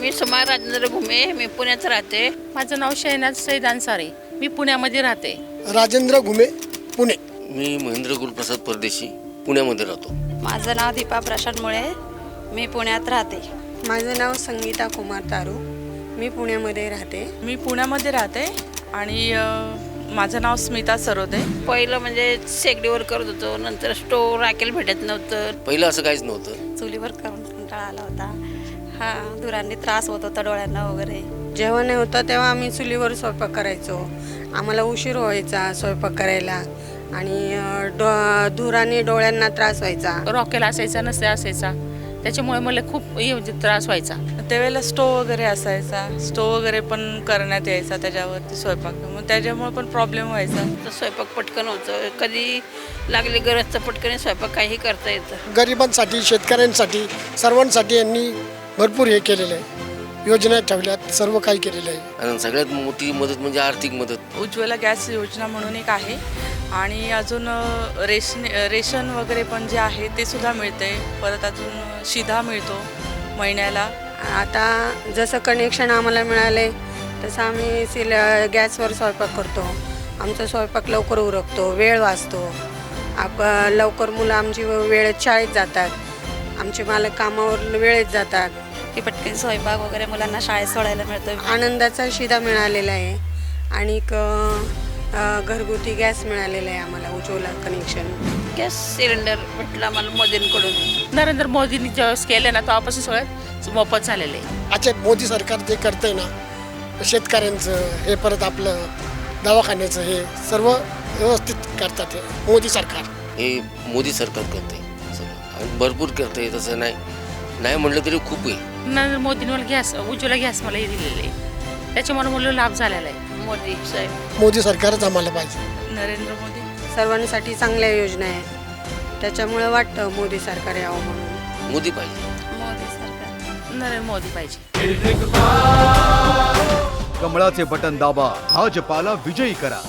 मी सुमा राजेंद्र घुमे मी पुण्यात राहते. माझं नाव शहनाज सईद अन्सारी. मी पुण्यामध्ये राहते. राजेंद्र घुमे पुणे. मी महेंद्र गुरुप्रसाद परदेशी पुण्यामध्ये राहतो. माझं नाव दीपा प्रशांत मुळे. मी पुण्यात राहते. माझं नाव संगीता कुमार तारू. मी पुण्यामध्ये राहते. मी पुण्यामध्ये राहते आणि माझं नाव स्मिता सरोदे. पहिलं म्हणजे शेगडीवर करत होतो नंतर स्टोव राखेल भेटत नव्हतं. पहिलं असं काहीच नव्हतं. चुलीवर करून कंटाळा आला होता. हां धुरांनी त्रास होत होता डोळ्यांना वगैरे. जेव्हा नाही होतं तेव्हा आम्ही चुलीवर स्वयंपाक करायचो. आम्हाला उशीर व्हायचा स्वयंपाक करायला आणि डो धुराने डोळ्यांना त्रास व्हायचा. रॉकेल असायचा नसे असायचा. त्याच्यामुळे मला खूप हे म्हणजे त्रास व्हायचा. त्यावेळेला स्टोव वगैरे असायचा. स्टोव वगैरे पण करण्यात यायचा त्याच्यावरती स्वयंपाक. मग त्याच्यामुळे पण प्रॉब्लेम व्हायचा. तर स्वयंपाक पटकन होतं. कधी लागली गरज तर पटकन स्वयंपाक काही करता येतं. गरिबांसाठी शेतकऱ्यांसाठी सर्वांसाठी यांनी भरपूर हे केलेलं आहे. योजना ठेवल्यात सर्व काही केलेलं आहे. आणि सगळ्यात मोठी मदत म्हणजे आर्थिक मदत. उज्ज्वला गॅस योजना म्हणून एक आहे. आणि अजून रेशन रेशन वगैरे पण जे आहे ते सुद्धा मिळते परत अजून शिधा मिळतो महिन्याला. आता जसं कनेक्शन आम्हाला मिळाले तसं आम्ही सिल गॅसवर स्वयंपाक करतो. आमचा स्वयंपाक लवकर उरकतो वेळ वाचतो. आप लवकर मुलं आमची वेळेत शाळेत जातात. आमचे मालक कामावर वेळेत जातात. की पटकन स्वयंपाक वगैरे मुलांना शाळेत सोडायला मिळतो आनंदाचा शिदा मिळालेला आहे. आणि घरगुती गॅस मिळालेला आहे आम्हाला उज्ज्वला कनेक्शन गॅस सिलेंडर भेटला मला मोदींकडून. नरेंद्र मोदींनी ज्यावेळेस केलं ना तेव्हापासून सगळं मोफत झालेलं आहे. अच्छा मोदी सरकार जे करतंय ना शेतकऱ्यांचं हे परत आपलं दवाखान्याचं हे सर्व व्यवस्थित करतात हे मोदी सरकार. हे मोदी सरकार करते भरपूर करते तसं नाही. नाही म्हटलं तरी खूप आहे नरेंद्र मोदींनी मला गॅस उज्ज्वला गॅस मला हे दिलेलं आहे. त्याच्यामुळे मला लाभ झालेला आहे. मोदी साहेब. मोदी सरकारच आम्हाला पाहिजे. नरेंद्र मोदी. सर्वांसाठी चांगल्या योजना आहे त्याच्यामुळे वाटतं मोदी सरकार यावं म्हणून. मोदी पाहिजे. मोदी सरकार. नरेंद्र मोदी पाहिजे. कमळाचे बटन दाबा. भाजपाला विजयी करा.